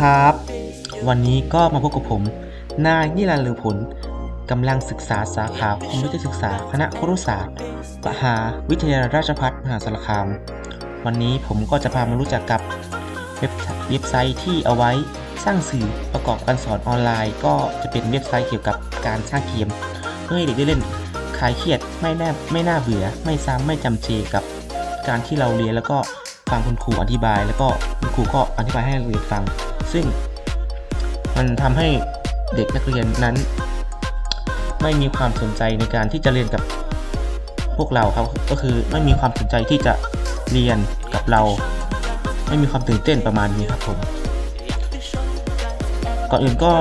ครับ วันนี้ก็มาพบกับผม นายนิรันดร์ลือผลกำลังศึกษาสาขาคอมพิวเตอร์ศึกษาคณะครุศาสตร์มหาวิทยาลัยราชภัฏมหาสารคาม วันนี้ผมก็จะพามารู้จักกับเว็บไซต์ที่เอาไว้สร้างสื่อประกอบการสอนออนไลน์ ก็จะเป็นเว็บไซต์เกี่ยวกับการสร้างเกมเพื่อให้เด็กได้เล่นคลายเครียดไม่แน่ไม่น่าเบื่อไม่ซ้ำไม่จำเจกับการที่เราเรียนแล้วก็ฟังคุณครูอธิบาย แล้วก็คุณครูก็อธิบายให้เราเรียนฟัง ซึ่งมันทำให้เด็กนักเรียนนั้น ไม่มีความสนใจในการที่จะเรียนกับพวกเราครับก็คือไม่มีความสนใจที่จะเรียนกับเรา ไม่มีความตื่นเต้นประมาณนี้ครับผมก่อนอื่นก็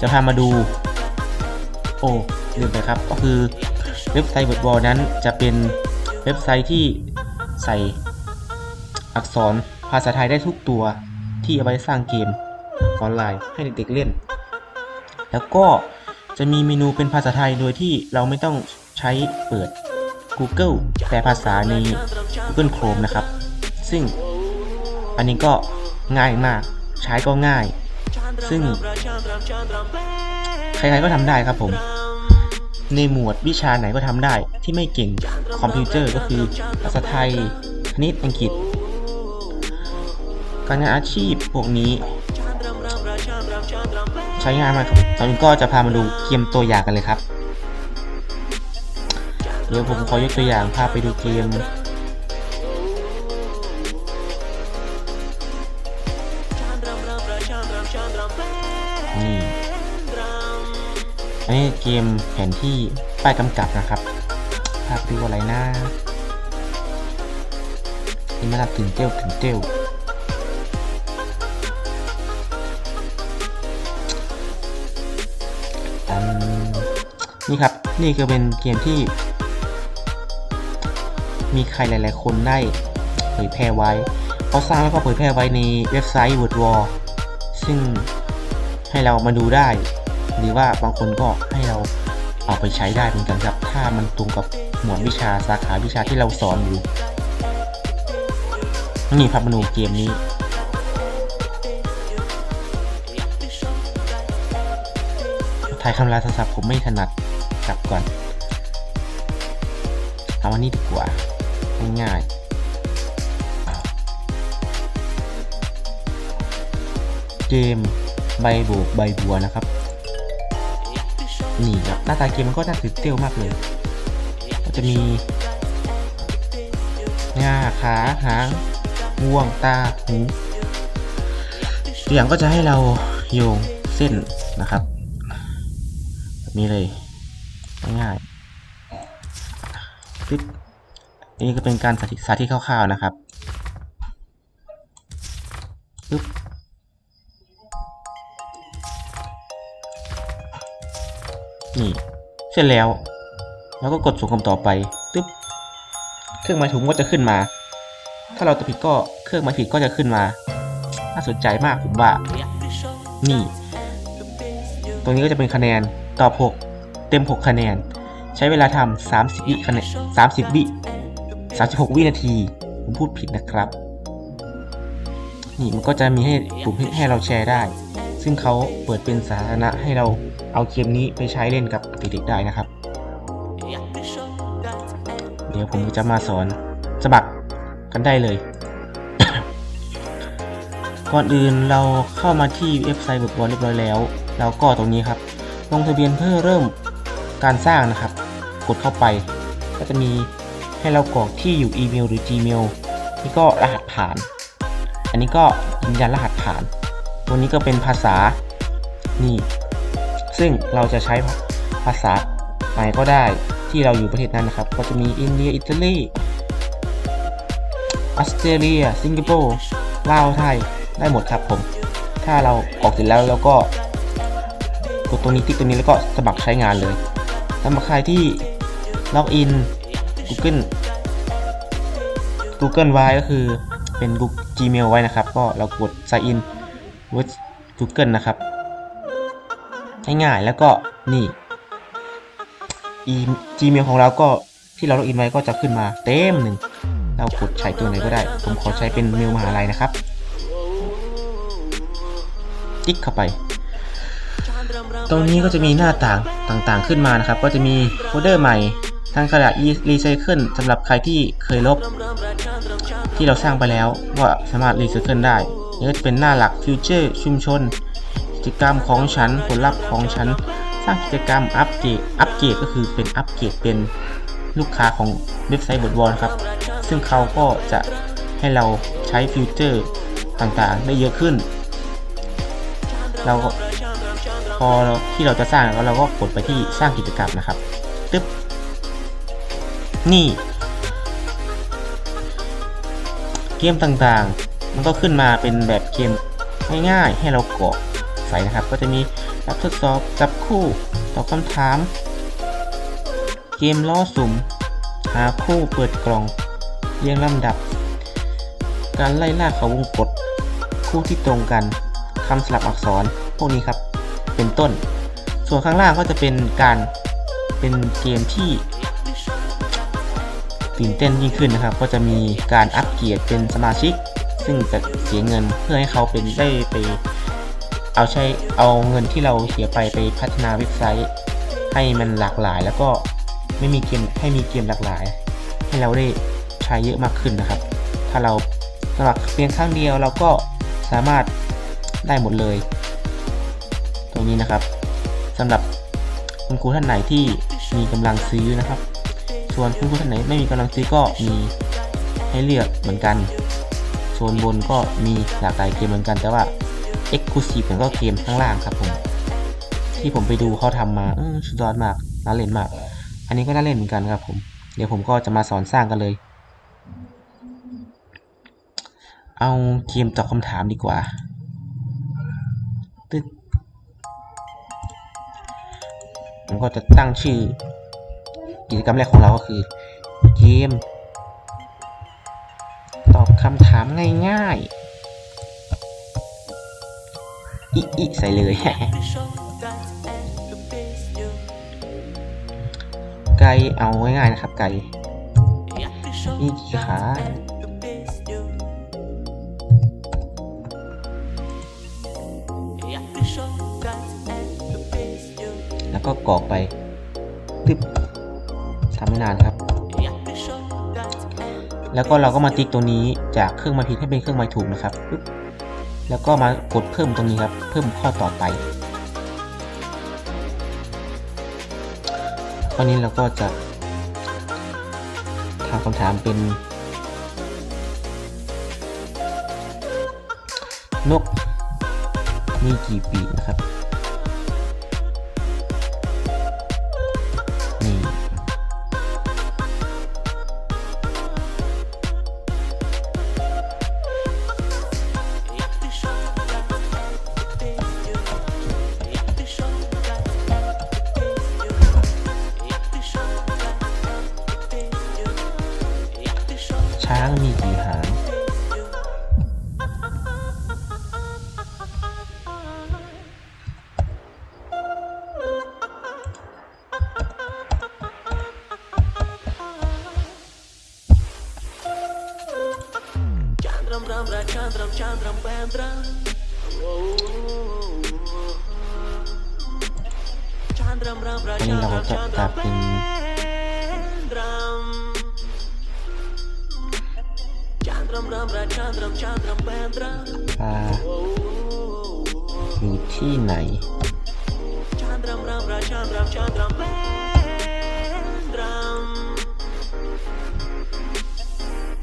จะพามาดู โอ้ลืมไปครับ ก็คือเว็บไซต์เวิร์ดวอลนั้นจะเป็นเว็บไซต์ที่ใส่อักษรภาษาไทยได้ทุกตัว ที่เอาไว้สร้างเกมออนไลน์ให้เด็กๆเล่น แล้วก็จะมีเมนูเป็นภาษาไทยโดยที่เราไม่ต้องใช้เปิด Google แปลภาษาใน Google Chrome นะครับ ซึ่งอันนี้ก็ง่ายมาก ใช้ก็ง่าย ซึ่ง ใครๆก็ทำได้ครับผม ในหมวดวิชาไหนก็ทำได้ที่ไม่เก่งคอมพิวเตอร์ก็คือภาษาไทยคณิตอังกฤษารงานอาชีพพวกนี้ ใช้งานมากครับตอนนี้ก็จะพามาดูเกมตัวอย่างกันเลยครับ เดี๋ยวผมขอยกตัวอย่างพาไปดูเกมนี่อันนี้เกมแผนที่ป้ายกำกับนะครับ ภาพดูอะไรนะนี่มาถึงเจ้าถึงเจ้า นี่ครับ นี่ก็เป็นเกมที่ มีใครหลาย ๆ คนได้เผยแพร่ไว้เขาสร้างแล้วก็เผยแพร่ไว้ในเว็บไซต์ World War ซึ่งให้เรามาดูได้ หรือว่าบางคนก็ให้เราเอาไปใช้ได้เหมือนกันครับ ถ้ามันตรงกับหมวดวิชาสาขาวิชาที่เราสอนอยู่ นี่ครับมาดูเกมนี้ถ่ายคำลาโทรศัพท์ผมไม่ถนัด กลับก่อน เอาอันนี้ดีกว่า ง่ายๆเกมใบโบกใบบัวนะครับ นี่ครับหน้าตาเกมมันก็น่าตื่นเต้นมากเลย ก็จะมีงาขาหางงวงตาหูตัวอย่างก็จะให้เราโยงเส้นนะครับ แบบนี้เลย ง่ายๆปึ๊บนี่ก็เป็นการสาธิตสาธิตคร่าวๆนะครับปึ๊บนี่เสร็จแล้ว แล้วก็กดส่งคำต่อไปตึ๊บเครื่องหมายถุงก็จะขึ้นมา ถ้าเราตะผิดก็เครื่องหมายผิดก็จะขึ้นมา น่าสนใจมากผมว่า นี่ ตรงนี้ก็จะเป็นคะแนนตอบ6 เต็ม 6 คะแนน ใช้เวลาทำ30วิคะแนน30 วิ36 วินาที ผมพูดผิดนะครับ นี่มันก็จะมีให้ปุ่มให้เราแชร์ได้ ซึ่งเขาเปิดเป็นสาธารณะให้เราเอาเกมนี้ไปใช้เล่นกับเด็กๆได้นะครับ เดี๋ยวผมจะมาสอนสมัครกันได้เลย ก่อนอื่นเราเข้ามาที่เว็บไซต์เว็บบอลเรียบร้อยแล้ว เราก็ตรงนี้ครับ ลงทะเบียนเพื่อเริ่ม การสร้างนะครับ กดเข้าไป ก็จะมีให้เรากรอกที่อยู่อีเมลหรือ Gmail นี่ก็รหัสผ่าน อันนี้ก็ยืนยันรหัสผ่าน ตัวนี้ก็เป็นภาษานี่ ซึ่งเราจะใช้ภาษาไหนก็ได้ที่เราอยู่ประเทศนั้นนะครับ ก็จะมีอินเดีย อิตาลีออสเตรเลีย สิงคโปร์ ลาว ไทย ได้หมดครับผม ถ้าเราออกเสร็จแล้วเราก็กดตรงนี้ติ๊กตรงนี้แล้วก็สมัครใช้งานเลย สำหรับใครที่ล็อกอิน Google Google ไว้ก็คือเป็น Google Gmail ไว้นะครับ ก็เรากด sign in with Google นะครับ ง่ายๆแล้วก็นี่อี Gmail ของเราก็ที่เราล็อกอินไว้ก็จะขึ้นมาเต็มหนึ่ง เรากดใช้ตัวไหนก็ได้ ผมขอใช้เป็นเมลมหาลัยนะครับ ติ๊กเข้าไป ตรงนี้ก็จะมีหน้าต่างต่างๆขึ้นมานะครับ ก็จะมีโฟลเดอร์ใหม่ทางกระดาษ Recycle สำหรับใครที่เคยลบ ที่เราสร้างไปแล้วก็สามารถ Recycle ได้นี่ก็จะเป็นหน้าหลัก Future ชุมชน กิจกรรมของฉันผลลัพธ์ของฉัน สร้างกิจกรรมอัปเกรดอัปเกรดก็คือเป็นอัปเกรดเป็นลูกค้าของเว็บไซต์บทวอลครับ ซึ่งเขาก็จะให้เราใช้ฟิวเจอร์ต่างๆ ได้เยอะขึ้น เราก็ อเราที่เราจะสร้างแล้วเราก็กดไปที่สร้างกิจกรรมนะครับตึ๊บนี่ เกมต่างๆ มันก็ขึ้นมาเป็นแบบเกมง่ายๆ ให้เรากรอกใส่นะครับ ก็จะมีรับทดสอบจับคู่ตอบคำถาม เกมล้อสุ่มหาคู่เปิดกล่องเรียงลำดับ การไล่ล่าเขาวงกฏคู่ที่ตรงกันคำสลับอักษรพวกนี้ครับ เป็นต้น ส่วนข้างล่างก็จะเป็นการเป็นเกมที่ตื่นเต้นยิ่งขึ้นนะครับ ก็จะมีการอัปเกรดเป็นสมาชิก ซึ่งจะเสียเงินเพื่อให้เขาเป็นได้ไป เอาใช้เอาเงินที่เราเสียไปไปพัฒนาเว็บไซต์ ให้มันหลากหลาย แล้วก็ไม่มีเกมให้มีเกมหลากหลาย ให้เราได้ใช้เยอะมากขึ้นนะครับ ถ้าเราสมัครเพียงครั้งเดียวเราก็สามารถได้หมดเลย รงนี้นะครับสำหรับคุณครูท่านไหนที่มีกำลังซื้อนะครับ ส่วนคุณครูท่านไหนไม่มีกำลังซื้อก็มีให้เลือกเหมือนกันโซนบนก็มีหลากหลายเกมเหมือนกัน แต่ว่า Exclusive มันก็เกมข้างล่างครับผม ที่ผมไปดูเขาทำมาอสุดยอดมากน่าเล่นมาก อันนี้ก็น่าเล่นเหมือนกันครับผม เดี๋ยวผมก็จะมาสอนสร้างกันเลย เอาเกมตอบคำถามดีกว่าตึ๊ด ผมก็จะตั้งชื่อ กิจกรรมแรกของเราก็คือเกม ตอบคำถามง่ายๆ อิอิใส่เลย ไก่เอาง่ายๆนะครับไก่ มีกี่ขา แล้วก็กรอกไปตึ๊บทำไม่นานครับ แล้วก็เราก็มาติ๊กตรงนี้จากเครื่องหมายผิดให้เป็นเครื่องหมายถูกนะครับปึ๊บแล้วก็มากดเพิ่มตรงนี้ครับ เพิ่มข้อต่อไปข้อนี้เราก็จะทำคำถามเป็น นกมีกี่ปีกนะครับ Chandram ram ra chandram chandram pendram ปลาอยู่ที่ไหน Chandram ram ra chandram chandram pendram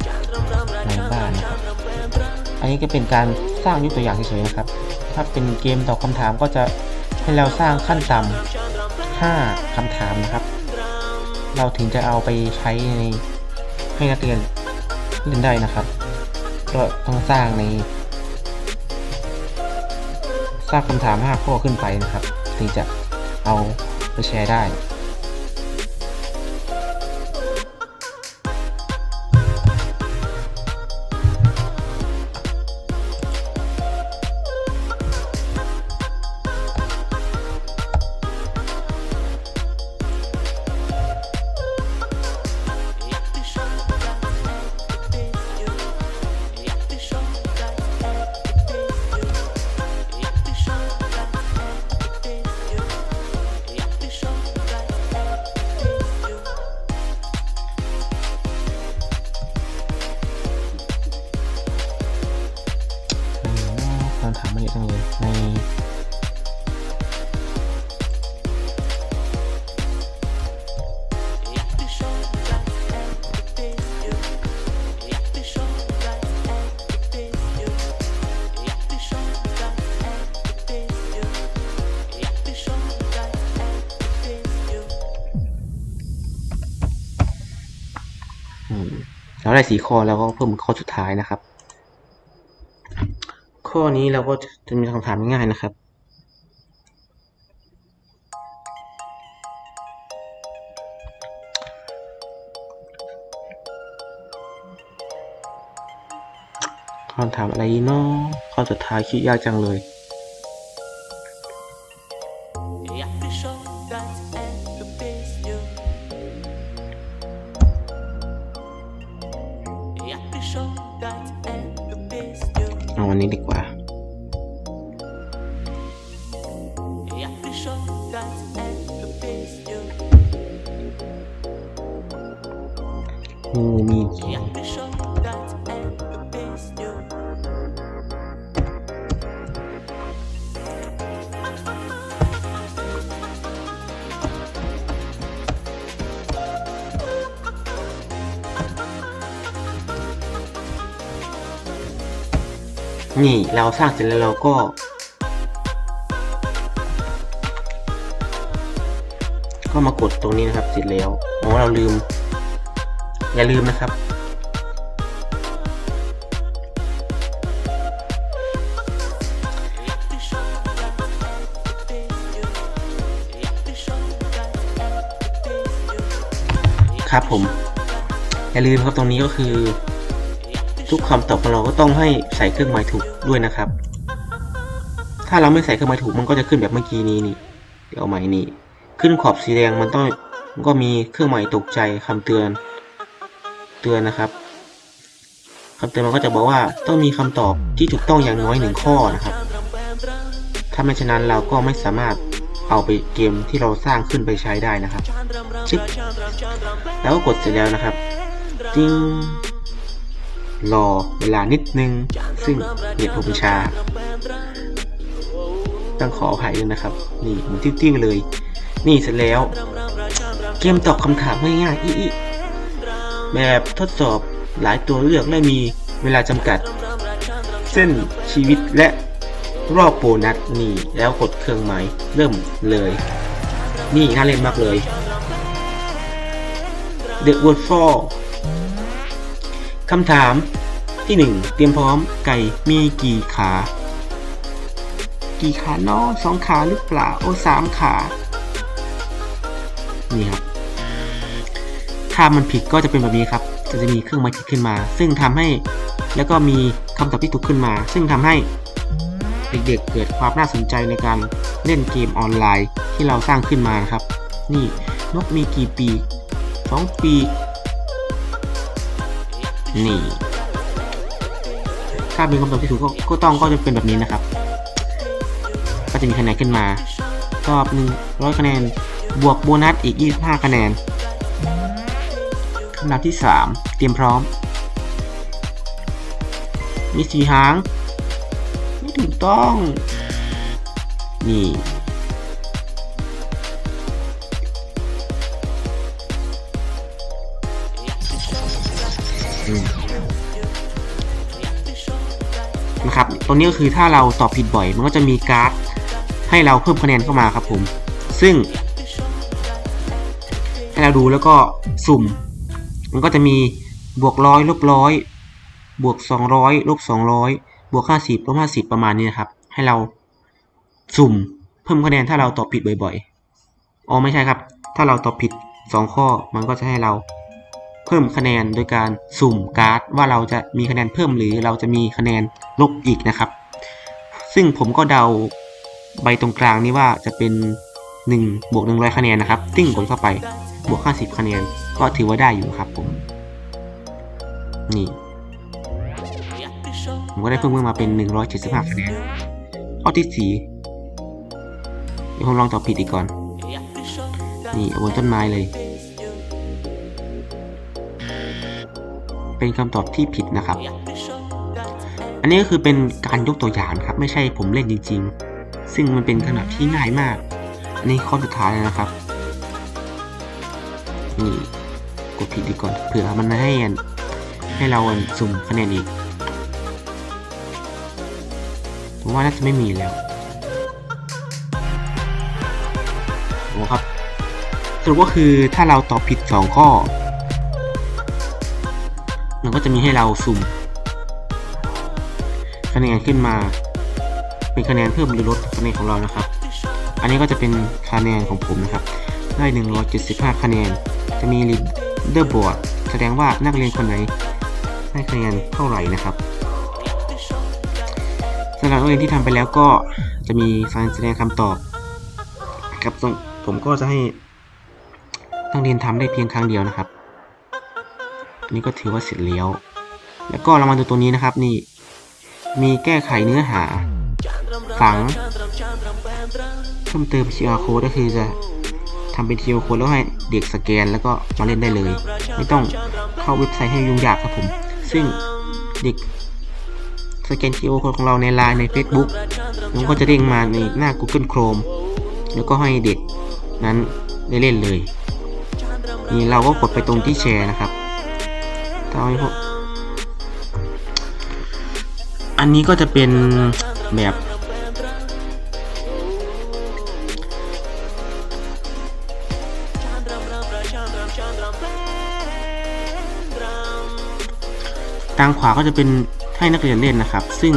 Chandram ram ra ในบ้าน chandram นะครับ chandram pendram อันนี้ก็เป็นการสร้างยกตัวอย่างเฉยๆนะครับ ถ้าเป็นเกมตอบคำถามก็จะให้เราสร้างขั้นต่ำ5คำถามนะครับ เราถึงจะเอาไปใช้ในให้นักเรียนเล่นได้นะครับ ก็ต้องสร้างใน สร้างคำถาม5ข้อขึ้นไปนะครับ ถึงจะเอาไปแชร์ได้ ได้สี่ข้อแล้วก็เพิ่มข้อสุดท้ายนะครับ ข้อนี้เราก็จะมีคำถามง่ายๆนะครับ คำถามอะไรเนาะข้อสุดท้ายคิดยากจังเลย นี่เราสร้างเสร็จแล้วเราก็ก็มากดตรงนี้นะครับเสร็จแล้ว อ๋อ เราลืม อย่าลืมนะครับครับผม อย่าลืมครับตรงนี้ก็คือ ทุกคำตอบของเราก็ต้องให้ใส่เครื่องหมายถูกด้วยนะครับ ถ้าเราไม่ใส่เครื่องหมายถูกมันก็จะขึ้นแบบเมื่อกี้นี้นี่ เดี๋ยวใหม่นี่ ขึ้นขอบสีแดงมันต้องก็มีเครื่องหมายตกใจคำเตือน เตือนนะครับคำเตือนมันก็จะบอกว่าต้องมีคำตอบที่ถูกต้องอย่างน้อยหนึ่งข้อนะครับ ถ้าไม่ฉะนั้นเราก็ไม่สามารถเอาไปเกมที่เราสร้างขึ้นไปใช้ได้นะครับ ชึบ แล้วก็กดเสร็จแล้วนะครับจิ้งรอเวลานิดนึง ซึ่งเน็ตผมชา ต้องขออภัยด้วยนะครับ นี่มันติ้วๆเลย นี่เสร็จแล้ว เกมตอบคำถามง่ายๆอีๆ แบบทดสอบหลายตัวเลือกและมีเวลาจำกัด เส้นชีวิตและรอบโบนัสนี่แล้วกดเครื่องหมายเริ่มเลย นี่น่าเล่นมากเลย The Word for คำถามที่หนึ่งเตรียมพร้อมไก่มีกี่ขา กี่ขาเนาะสองขาหรือเปล่า โอ้สามขา นี่ครับามันผิดก็จะเป็นแบบนี้ครับ จะจะมีเครื่องหมายผิดขึ้นมา ซึ่งทำให้แล้วก็มีคำตอบที่ถูกขึ้นมา ซึ่งทำให้เด็กๆเกิดความน่าสนใจในการเล่นเกมออนไลน์ที่เราสร้างขึ้นมานะครับ นี่นกมีกี่ปีกสองปี นี่ ถ้ามีคำตอบที่ถูกก็ก็ต้องก็จะเป็นแบบนี้นะครับ ก็จะมีคะแนนขึ้นมา รอบหนึ่งร้อยคะแนน บวกโบนัสอีก 25 คะแนน คำถาที่ 3 เตรียมพร้อม มีสีหาง ไม่ถูกต้อง นี่ นะครับตัวนี้ก็คือถ้าเราตอบผิดบ่อย มันก็จะมีการ์ดให้เราเพิ่มคะแนนเข้ามาครับผม ซึ่งให้เราดูแล้วก็สุ่ม มันก็จะมีบวกร้อยลบร้อยบวกสองร้อยลบสองร้อยบวกห้าสิบลบห้าสิบประมาณนี้นะครับ ให้เราสุ่มเพิ่มคะแนนถ้าเราตอบผิดบ่อยๆอ๋อไม่ใช่ครับ ถ้าเราตอบผิดสองข้อมันก็จะให้เราเพิ่มคะแนนโดยการสุ่มการ์ดว่าเราจะมีคะแนนเพิ่มหรือเราจะมีคะแนนลบอีกนะครับ ซึ่งผมก็เดาใบตรงกลางนี้ว่าจะเป็น1บวก100 คะแนนนะครับติ้งกดเข้าไปบวก 50 คะแนน ก็ถือว่าได้อยู่ครับผม นี่ ผมก็ได้เพิ่มขึ้นมาเป็น 175คะแนนข้อที่4เดี๋ยวผมลองตอบผิดอีกก่อน นี่เอาบนต้นไม้เลย เป็นคำตอบที่ผิดนะครับ อันนี้ก็คือเป็นการยกตัวอย่างครับ ไม่ใช่ผมเล่นจริง ๆ ซึ่งมันเป็นขนาดที่ง่ายมาก อันนี้ข้อสุดท้ายแล้วนะครับ นี่ กดผิดดีก่อนเผื่อมันให้ให้เราสุ่มคะแนนอีกผมว่าน่าจะไม่มีแล้วโอ้ครับสรุปก็คือถ้าเราตอบผิด2ข้อ มันก็จะมีให้เราสุ่มคะแนนขึ้นมา เป็นคะแนนเพิ่มหรือลดคะแนนของเรานะครับ อันนี้ก็จะเป็นคะแนนของผมนะครับ ได้ 175 คะแนน จะมีลิ leader board แสดงว่านักเรียนคนไหนได้คะแนนเท่าไหร่นะครับสำหรับนักเรียนที่ทำไปแล้วก็จะมีการแสดงคำตอบครับผมก็จะให้นักเรียนทำได้เพียงครั้งเดียวนะครับนนี้ก็ถือว่าเสร็จแล้ว แล้วก็เรามาดูตัวนี้นะครับนี่ มีแก้ไขเนื้อหา ฝังเพิ่มเติม QR code ก็คือจะ ทำเป็น QR code แล้วให้เด็กสแกนแล้วก็มาเล่นได้เลย ไม่ต้องเข้าเว็บไซต์ให้ยุ่งยากครับผม ซึ่งเด็กสแกน QR code ของเราใน Line ใน Facebook มันก็จะเด้งมาในหน้า Google Chrome แล้วก็ให้เด็กนั้นได้เล่นเลย นี่เราก็กดไปตรงที่แชร์นะครับถ้าไม่พบอันนี้ก็จะเป็นแบบ ทางขวาก็จะเป็นให้นักเรียนเล่นนะครับ ซึ่ง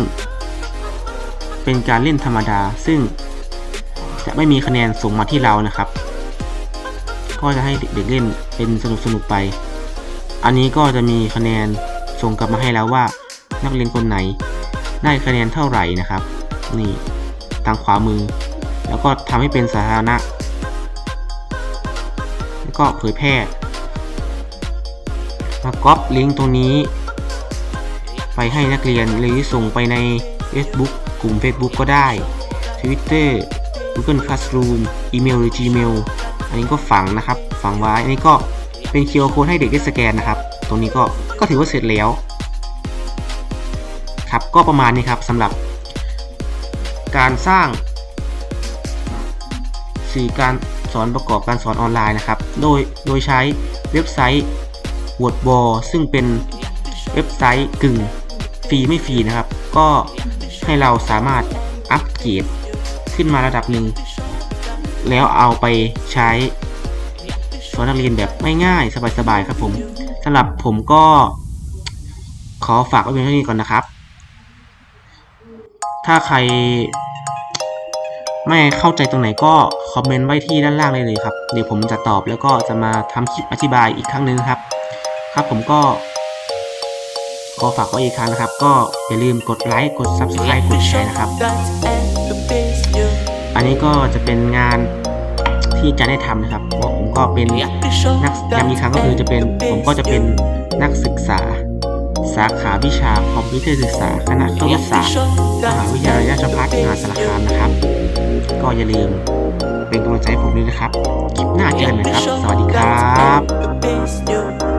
เป็นการเล่นธรรมดา ซึ่งจะไม่มีคะแนนส่งมาที่เรานะครับ ก็จะให้เด็กๆเล่นเป็นสนุกๆไป อันนี้ก็จะมีคะแนนส่งกลับมาให้แล้วว่า นักเรียนคนไหน ได้คะแนนเท่าไหร่นะครับ นี่ทางขวามือ แล้วก็ทำให้เป็นสาธารณะ แล้วก็เผยแพร่มาก๊อปลิงก์ตรงนี้ ไปให้นักเรียนหรือส่งไปใน Facebook กลุ่ม Facebook ก็ได้ Twitter Google Classroom อีเมลหรือ Gmail อันนี้ก็ฝังนะครับ ฝังไว้อันนี้ก็เป็น QR code ให้เด็กได้สแกนนะครับ ตรงนี้ก็ก็ถือว่าเสร็จแล้ว ครับก็ประมาณนี้ครับสำหรับ การสร้างสื่อการสอนประกอบการสอนออนไลน์นะครับ โดยโดยใช้เว็บไซต์ WordWall ซึ่งเป็นเว็บไซต์กึ่ง รีไม่ฟรีนะครับ ก็ให้เราสามารถอัปเกรดขึ้นมาระดับหนึ่ง แล้วเอาไปใช้สอนนักเรียนแบบง่ายๆ สบายๆ ครับผมสำหรับผมก็ขอฝากไว้เพียงเท่านี้ก่อนนะครับ ถ้าใครไม่เข้าใจตรงไหนก็คอมเมนต์ไว้ที่ด้านล่างได้เลยครับ เดี๋ยวผมจะตอบแล้วก็จะมาทำคลิปอธิบายอีกครั้งหนึ่งครับ ครับผมก็ ขอฝากไว้อีกครั้งนะครับ ก็อย่าลืมกดไลค์กด Subscribe กดแชร์นะครับ อันนี้ก็จะเป็นงานที่อาจะได้ทำนะครับ เพราะผมก็เป็นนักย้ำอีกครั้งก็คือจะเป็นผมก็จะเป็นนักศึกษา สาขาวิชาคอมพิวเตอร์ศึกษาคณะครุศาสตร์มหาวิทยาลัยราชภัฏมหาสารคามนะครับ ก็อย่าลืมเป็นกำลังใจให้ผมด้วยนะครับ คลิปหน้าเจอกันนะครับ สวัสดีครับ Best you